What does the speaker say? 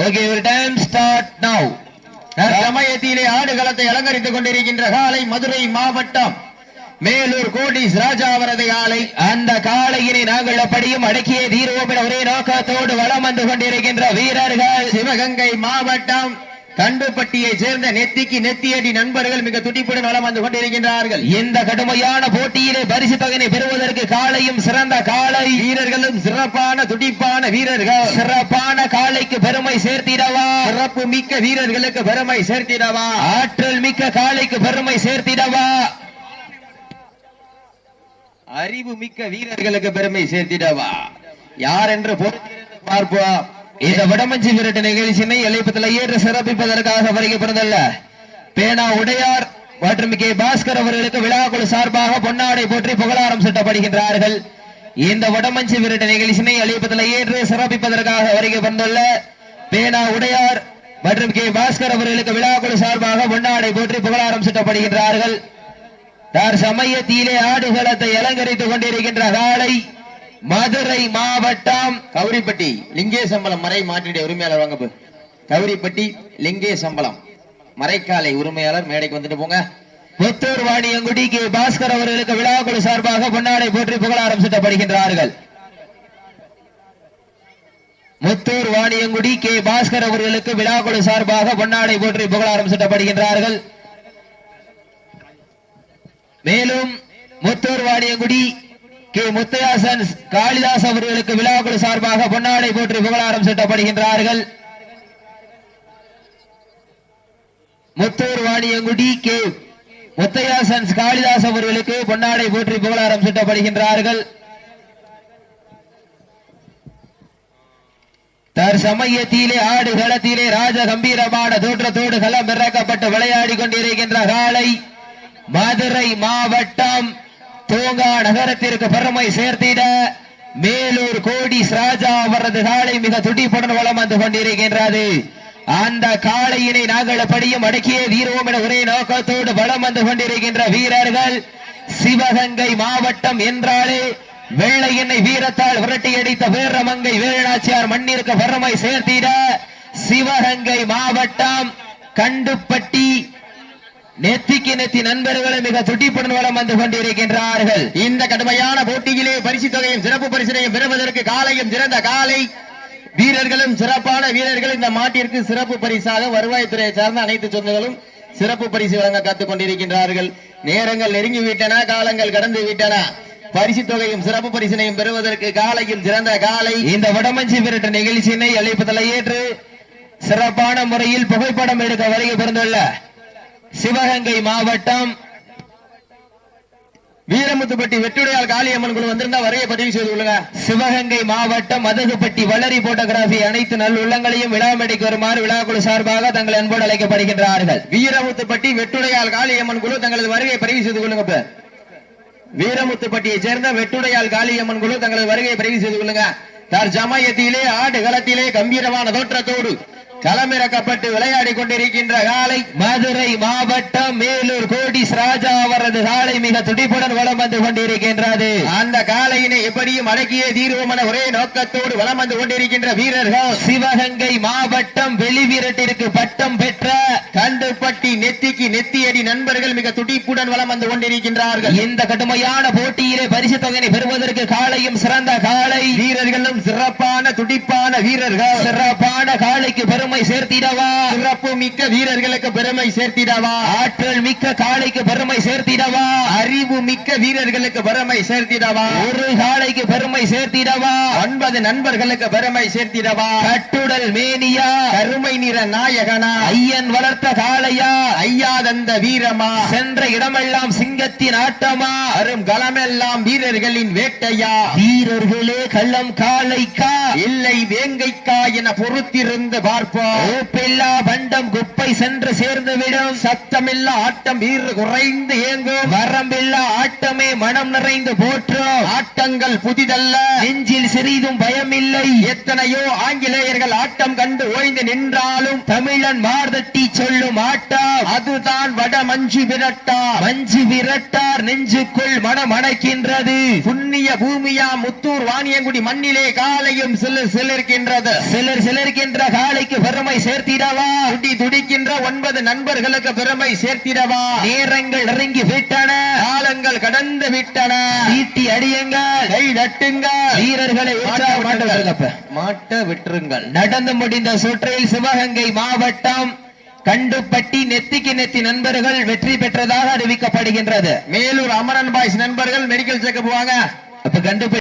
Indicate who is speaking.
Speaker 1: Okay ஒரு time start now சமயத்திலே ஆடுகளத்தை அலங்கரித்துக் கொண்டிருக்கின்ற காலை மதுரை மாவட்டம் மேலூர் கோடிஸ் ராஜா அவரது காலை. அந்த காளையினை நாங்கள் அப்படியும் அடக்கிய தீர்வோம் என ஒரே நோக்கத்தோடு வலம் வந்து கொண்டிருக்கின்ற வீரர்கள் சிவகங்கை மாவட்டம் தண்டுப்பட்டியை சேர்ந்த நெத்திக்கு நெத்தியடி நண்பர்கள் மிக துடிப்புடன் வளம் வந்து கொண்டிருக்கின்றார்கள். இந்த கடுமையான போட்டியிலே பரிசு தொகையினை பெறுவதற்கு காலையும் சிறந்த காலை வீரர்களும் சிறப்பான துடிப்பான வீரர்கள். சிறப்பான காலைக்கு பெருமை சேர்த்திடவா? சிறப்பு மிக்க வீரர்களுக்கு பெருமை சேர்த்திடவா? ஆற்றல் மிக்க காலைக்கு பெருமை சேர்த்திடவா? அறிவு மிக்க வீரர்களுக்கு பெருமை சேர்த்திடவா? யார் என்று பொறுத்திருந்து பார்ப்போம். இந்த வடமஞ்சி விரட்டு நிகழ்ச்சியினை எல்லைப்பத்தில் ஏற்று சிறப்பிப்பதற்காக வருகிறதல்ல பேனா உடையார் மற்றும் கே. பாஸ்கர் அவர்களுக்கு விழாக்குழு சார்பாக பொன்னாடை போற்றி புகழாரம் சுட்டப்படுகின்றார்கள். இந்த வடமஞ்சி விரட்டு நிகழ்ச்சியினை எல்லைப்பத்தில் ஏற்று சிறப்பிப்பதற்காக வருகை பேனா உடையார் மற்றும் கே. பாஸ்கர் அவர்களுக்கு விழாக்குழு சார்பாக பொன்னாடை போற்றி புகழாரம் சுட்டப்படுகின்றார்கள். தார் சமயத்திலே ஆடுகளத்தை அலங்கரித்துக் கொண்டிருக்கின்ற காலை மதுரை மாவட்டம் கௌரிப்பட்டி லிங்கேசம்பலம் மறை மாற்றிடைய உரிமையாளர் வாங்க போ. கௌரிப்பட்டி லிங்கேசம்பலம் மறைக்காலை உரிமையாளர் மேடைக்கு வந்துட்டு போங்க. புத்தூர் வாணியங்குடி கே. பாஸ்கர் அவர்களுக்கு விழாக்குழு சார்பாக பொன்னாடை போற்றி புகழாரம் சூட்டப்படுகின்றார்கள். முத்தூர் வாணியங்குடி கே. பாஸ்கர் அவர்களுக்கு விழாக்குழு சார்பாக பொன்னாடை போற்றி புகழாரம் சூட்டப்படுகின்றார்கள். மேலும் முத்தூர் வாணியங்குடி கே. முத்தையாசன் காளிதாஸ் அவர்களுக்கு விழாக்குழு சார்பாக பொன்னாடை போற்றி புகழாரம் சூட்டப்படுகின்றார்கள். முத்தூர் வாணியங்குடி கே. முத்தையாசன் காளிதாஸ் அவர்களுக்கு பொன்னாடை போற்றி புகழாரம் சூட்டப்படுகின்றார்கள். தற்சமயத்திலே ஆடு களத்திலே ராஜ கம்பீரமான தோற்றத்தோடு களம் இறக்கப்பட்டு விளையாடி கொண்டிருக்கின்ற காலை மதுரை மாவட்டம் தூங்கா நகரத்திற்கு பெருமை சேர்த்திட மேலூர் கோடிஸ் ராஜா அவரது காலை மிக துடிப்புடன் வளம் வந்து கொண்டிருக்கின்றது. அந்த காளையினை நாங்கள் படியும் அடக்கிய வீரவோம் என ஒரே நோக்கத்தோடு வளம் வந்து கொண்டிருக்கின்ற வீரர்கள் சிவகங்கை மாவட்டம் என்றாலே வெள்ளை எண்ணெய் வீரத்தால் விரட்டி அடித்த வீரமங்கை வேலுநாச்சியார் மண்ணிற்கு பெருமை சேர்த்திட சிவகங்கை மாவட்டம் கண்டுப்பட்டி நெத்திக்கு நெத்தி நண்பர்களும் மிக துடிப்புடன் வளம் வந்து கொண்டிருக்கின்றார்கள். இந்த கடுமையான போட்டியிலே பரிசு தொகையும் சிறப்பு பரிசினையும் பெறுவதற்கு காலையும் சிறந்த காலை வீரர்களும் சிறப்பான வீரர்கள் இந்த மாட்டிற்கு சிறப்பு பரிசாக வருவாய்த்துறையை சார்ந்த அனைத்து சொந்தங்களும் சிறப்பு பரிசு வழங்க காத்துக் கொண்டிருக்கின்றார்கள். நேரங்கள் நெருங்கி விட்டன காலங்கள் கடந்து விட்டன. பரிசு தொகையும் சிறப்பு பரிசினையும் பெறுவதற்கு காலையும் சிறந்த காலை. இந்த வடமஞ்சி விரட்டு நிகழ்ச்சியினை அழைப்பதில் ஏற்று சிறப்பான முறையில் புகைப்படம் எடுக்க வருகை பிறந்துள்ள சிவகங்கை மாவட்டம் வீரமுத்துப்பட்டி வெற்றிடையால் காளியம்மன் குழு வந்திருந்தா வரைய பதிவு செய்து கொள்ளுங்க. சிவகங்கை மாவட்டம் மதகுப்பட்டி வளரி போட்டோகிராபி அனைத்து நல் உள்ளங்களையும் விழாமேடைக்கு வருமாறு விழா குழு சார்பாக தங்கள் அன்போடு அழைக்கப்படுகின்றார்கள். வீரமுத்துப்பட்டி வெட்டுடையால் காளியம்மன் குழு தங்களது வருகை பதிவு செய்து கொள்ளுங்க வீரமுத்துப்பட்டியை சேர்ந்த வெட்டுடையால் காளியம்மன் குழு தங்களது வருகையை பதிவு செய்து கொள்ளுங்க. தற்சமயத்திலே ஆடு களத்திலே கம்பீரமான தோற்றத்தோடு களமிறக்கப்பட்டு விளையாடி கொண்டிருக்கின்ற காலை மதுரை மாவட்டம் மேலூர் கோடிஸ் ராஜா அவரது காலை மிக துடிப்புடன் வளம் வந்து கொண்டிருக்கின்றது. அந்த காலையினை எப்படியும் அடக்கிய என ஒரே நோக்கத்தோடு வளம் வந்து கொண்டிருக்கின்ற வீரர்கள். சிவகங்கை மாவட்டம் வெளிவீரட்டிற்கு பட்டம் பெற்ற கண்டுபட்டி நெத்திக்கு நெத்தியடி நண்பர்கள் மிக துடிப்புடன் வளம் வந்து கொண்டிருக்கின்றார்கள். இந்த கடுமையான போட்டியிலே பரிசு தொகையை பெறுவதற்கு காலையும் சிறந்த காலை. வீரர்களும் சிறப்பான துடிப்பான வீரர்கள். சிறப்பான காலைக்கு பெரும் சேர்த்திடவா? சிறப்பு மிக்க வீரர்களுக்கு பெருமை சேர்த்திடவா? ஆற்றல் மிக்க காலைக்கு பெருமை சேர்த்திடவா? அறிவு மிக்க வீரர்களுக்கு பெருமை சேர்த்திடவா? ஒரு காலைக்கு பெருமை சேர்த்திடவா? ஒன்பது நண்பர்களுக்கு பெருமை சேர்த்திடவா? கட்டுடல் மேனியா? கருமை நிற நாயகனா? ஐயன் வளர்த்த காளையா? ஐயா தந்த வீரமா? சென்ற இடமெல்லாம் சிங்கத்தின் ஆட்டமா? அரும் களமெல்லாம் வீரர்களின் வேட்டையா? வீரர்களே கள்ளம் காளைக்கா? இல்லை வேங்கைக்கா என பொறுத்திருந்து பார்ப்போம். ஊப்பில்லா பண்டம் குப்பை சென்று சேர்ந்து விடும் சத்தமில்லா ஆட்டம் வீர குறைந்து இயங்கும். வரம்பில்லா ஆட்டமே மனம் நிறைந்து போற்றும் ஆட்டங்கள் புதிதல்ல. நெஞ்சில் சிறிதும் பயமில்லை. எத்தனையோ ஆங்கிலேயர்கள் ஆட்டம் கண்டு ஓய்ந்து நின்றாலும் தமிழன் மார்தட்டி சொல்லும் ஆட்டம். அதுதான் வட மஞ்சு விரட்டா. மஞ்சு விரட்டார் நெஞ்சுக்குள் மனம் அணைக்கின்றது. புண்ணிய பூமியா முத்தூர் வாணியங்குடி மண்ணிலே காலையும் சிலர் சிலிர்க்கின்றது சிலர் சிலிர்க்கின்ற காலைக்கு பெருமை சேர்த்திடவா?
Speaker 2: துடி துடிக்கின்ற ஒன்பது நண்பர்களுக்கு பெருமை சேர்த்திடவா?
Speaker 1: நேரங்கள் நெருங்கி விட்டன.
Speaker 2: காலங்கள் கடந்து விட்டன.
Speaker 1: சீட்டி அடியுங்கள்.
Speaker 2: கை தட்டுங்கள்.
Speaker 1: வீரர்களை.
Speaker 2: மாட்ட விட்டுருங்கள்.
Speaker 1: நடந்து முடிந்த சுற்றில் சிவகங்கை மாவட்டம் கண்டுப்பட்டி நெத்திக்கு நெத்தி நண்பர்கள் வெற்றி பெற்றதாக அறிவிக்கப்படுகின்றது.
Speaker 2: மேலூர் அமரன் பாய்ஸ் நண்பர்கள் மெடிக்கல் செக்கப் வாங்க.
Speaker 1: அப்ப கண்டுப்பட்டி